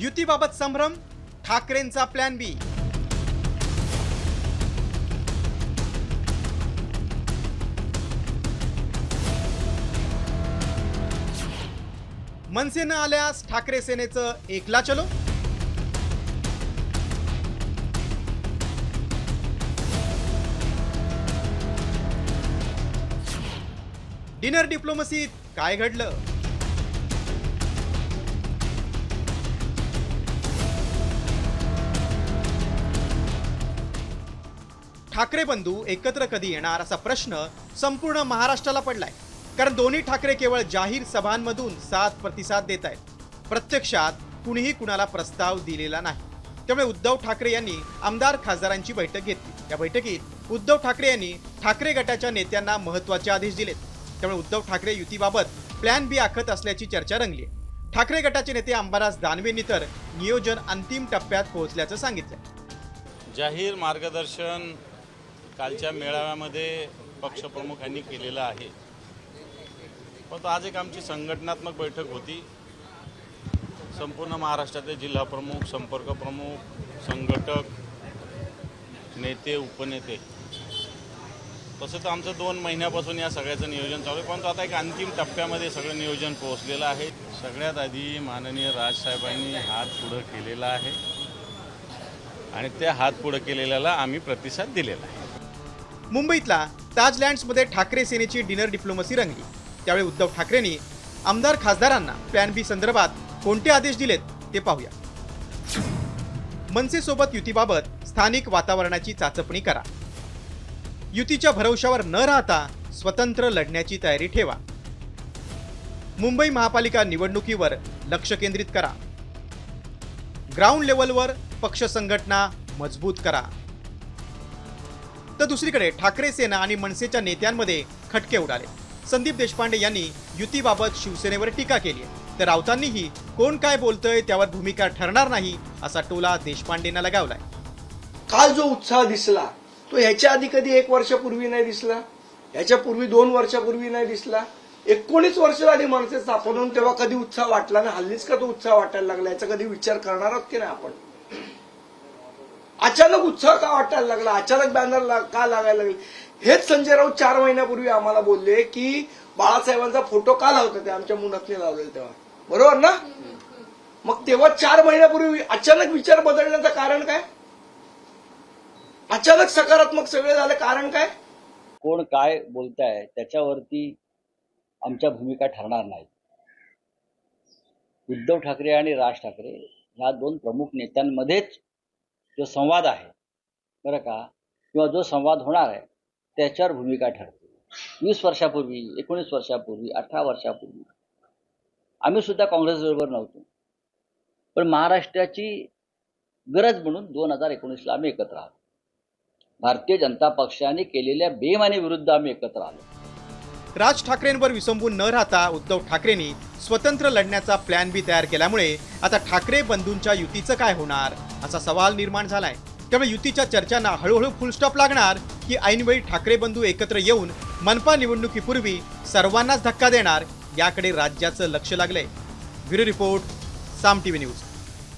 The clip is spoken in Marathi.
युतीबाबत संभ्रम ठाकरेंचा प्लॅन बी मनसे न आल्यास ठाकरे सेनेचं एकला चलो. डिनर डिप्लोमसीत काय घडलं? ठाकरे बंधू एकत्र कधी येणार असा प्रश्न संपूर्ण महाराष्ट्राला पडलाय. कारण दोन्ही ठाकरे केवळ जाहीर सभांमधून साथ प्रतिसाद देत आहेत. प्रत्यक्षात कुणीही कुणाला प्रस्ताव दिलेला नाही. त्यामुळे उद्धव ठाकरे यांनी आमदार खासदारांची बैठक घेतली. या बैठकीत उद्धव ठाकरे यांनी ठाकरे गटाच्या नेत्यांना महत्त्वाचे आदेश दिलेत. त्यामुळे उद्धव ठाकरे युतीबाबत प्लॅन बी आखत असल्याची चर्चा रंगली ठाकरे गटाचे नेते अंबादास दानवेंनी तर नियोजन अंतिम टप्प्यात पोहोचल्याचं सांगितलं जाहीर मार्गदर्शन कालच्या मेळाव्यामध्ये पक्षप्रमुखांनी केलेलं आहे. परंतु आज एक आमची संघटनात्मक बैठक होती. संपूर्ण महाराष्ट्रातले जिल्हाप्रमुख संपर्क प्रमुख संघटक नेते उपनेते. तसं तर आमचं दोन महिन्यापासून या सगळ्याचं नियोजन चालू आहे. परंतु आता एक अंतिम टप्प्यामध्ये सगळं नियोजन पोहोचलेलं आहे. सगळ्यात आधी माननीय राजसाहेबांनी हात पुढं केलेला आहे. आणि त्या हात पुढं केलेल्याला आम्ही प्रतिसाद दिलेला आहे. मुंबईतला ताज लँड्समध्ये ठाकरे सेनेची डिनर डिप्लोमसी रंगली. त्यावेळी उद्धव ठाकरेंनी आमदार खासदारांना प्लॅन बी संदर्भात कोणते आदेश दिलेत ते पाहूया. मनसेसोबत युतीबाबत स्थानिक वातावरणाची चाचपणी करा. युतीच्या भरवशावर न राहता स्वतंत्र लढण्याची तयारी ठेवा. मुंबई महापालिका निवडणुकीवर लक्ष केंद्रित करा. ग्राउंड लेवलवर पक्ष संघटना मजबूत करा. तर दुसरीकडे ठाकरे सेना आणि मनसेच्या नेत्यांमध्ये खटके उडाले. संदीप देशपांडे यांनी युतीबाबत शिवसेनेवर टीका केली तर राऊतांनीही कोण काय बोलतंय त्यावर भूमिका ठरणार नाही असा टोला देशपांडेंना लगावलाय. काल जो उत्साह दिसला तो ह्याच्या आधी कधी एक वर्षापूर्वी नाही दिसला? ह्याच्या पूर्वी दोन वर्षापूर्वी नाही दिसला? एकोणीस वर्ष झाली मनसे स्थापन होऊन तेव्हा कधी उत्साह वाटला ना हल्लीच का तो उत्साह वाटायला लागला? याचा कधी विचार करणार आहोत की नाही आपण? अचानक उत्साह का वाटायला लागला? अचानक बॅनर ला- का लागायला लागले? हेच संजय राऊत चार महिन्यापूर्वी आम्हाला बोलले की बाळासाहेबांचा फोटो का लावतो ते आमच्या मुनातले लावलेला तेव्हा. बरोबर ना? मग तेव्हा चार महिन्यापूर्वी अचानक विचार बदलण्याचं कारण काय? अचानक सकारात्मक सगळे झाले कारण काय? कोण काय बोलताय त्याच्यावरती आमच्या भूमिका ठरणार नाही. उद्धव ठाकरे आणि राज ठाकरे ह्या दोन प्रमुख नेत्यांमध्येच जो संवाद आहे बरं का किंवा जो संवाद होणार आहे त्याच्यावर भूमिका ठरते. वीस वर्षापूर्वी एकोणीस वर्षापूर्वी अठरा वर्षापूर्वी आम्ही सुद्धा काँग्रेसबरोबर नव्हतो. पण महाराष्ट्राची गरज म्हणून दोन हजार एकोणीसला आम्ही एकत्र आलो. भारतीय जनता पक्षाने केलेल्या बेमानी विरुद्ध आम्ही एकत्र आलो. राज ठाकरेंवर विसंबून न राहता उद्धव ठाकरेंनी स्वतंत्र लढण्याचा प्लॅन बी तयार केल्यामुळे आता ठाकरे बंधूंच्या युतीचं काय होणार? असा सवाल निर्माण झालाय. त्यामुळे युतीच्या चर्चांना हळूहळू फुलस्टॉप लागणार की ऐनवेळी ठाकरे बंधू एकत्र येऊन मनपा निवडणुकीपूर्वी सर्वांनाच धक्का देणार याकडे राज्याचं लक्ष लागलंय. Bureau report Saam TV news.